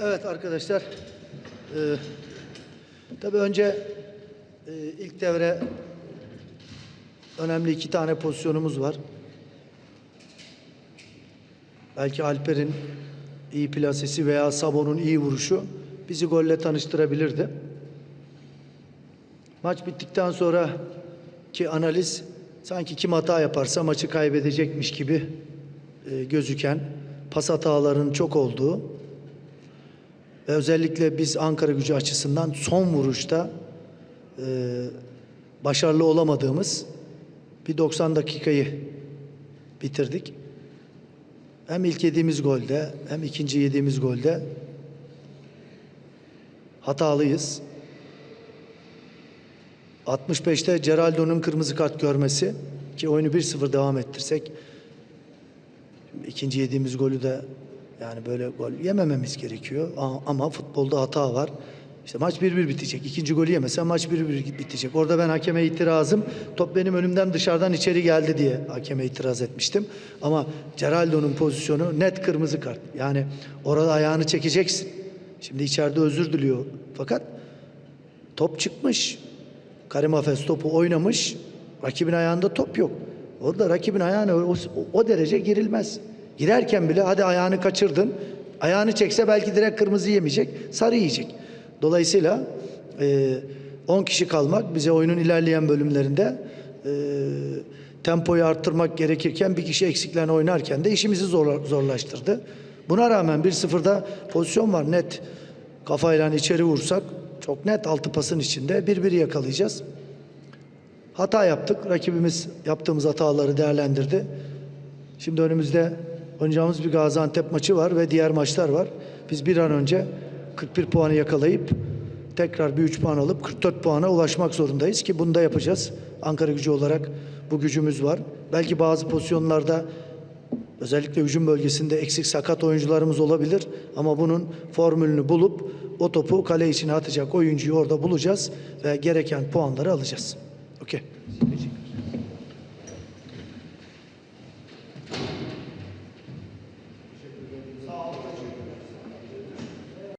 Evet arkadaşlar. Ee, tabii önce e, ilk devre önemli iki tane pozisyonumuz var. Belki Alper'in iyi plasesi veya Sabon'un iyi vuruşu bizi golle tanıştırabilirdi. Maç bittikten sonra ki analiz sanki kim hata yaparsa maçı kaybedecekmiş gibi e, gözüken pas hatalarının çok olduğu özellikle biz Ankara gücü açısından son vuruşta e, başarılı olamadığımız bir 90 dakikayı bitirdik. Hem ilk yediğimiz golde hem ikinci yediğimiz golde hatalıyız. 65'te Geraldo'nun kırmızı kart görmesi ki oyunu 1-0 devam ettirsek ikinci yediğimiz golü de yani böyle gol yemememiz gerekiyor ama futbolda hata var. İşte maç 1-1 bitecek. İkinci golü yemesen maç 1-1 bitecek. Orada ben hakeme itirazım top benim önümden dışarıdan içeri geldi diye hakeme itiraz etmiştim. Ama Geraldo'nun pozisyonu net kırmızı kart. Yani orada ayağını çekeceksin. Şimdi içeride özür diliyor. Fakat top çıkmış. Karim Hafez topu oynamış. Rakibin ayağında top yok. Orada rakibin ayağına o, o derece girilmez. Girerken bile hadi ayağını kaçırdın. Ayağını çekse belki direkt kırmızı yemeyecek. Sarı yiyecek. Dolayısıyla e, 10 kişi kalmak bize oyunun ilerleyen bölümlerinde e, tempoyu arttırmak gerekirken bir kişi eksiklerini oynarken de işimizi zor, zorlaştırdı. Buna rağmen 1-0'da pozisyon var net. Kafayla içeri vursak çok net altı pasın içinde bir bir yakalayacağız. Hata yaptık. Rakibimiz yaptığımız hataları değerlendirdi. Şimdi önümüzde oynayacağımız bir Gaziantep maçı var ve diğer maçlar var. Biz bir an önce 41 puanı yakalayıp tekrar bir 3 puan alıp 44 puana ulaşmak zorundayız ki bunu da yapacağız. Ankara gücü olarak bu gücümüz var. Belki bazı pozisyonlarda özellikle hücum bölgesinde eksik sakat oyuncularımız olabilir ama bunun formülünü bulup o topu kale içine atacak oyuncuyu orada bulacağız ve gereken puanları alacağız. Okey.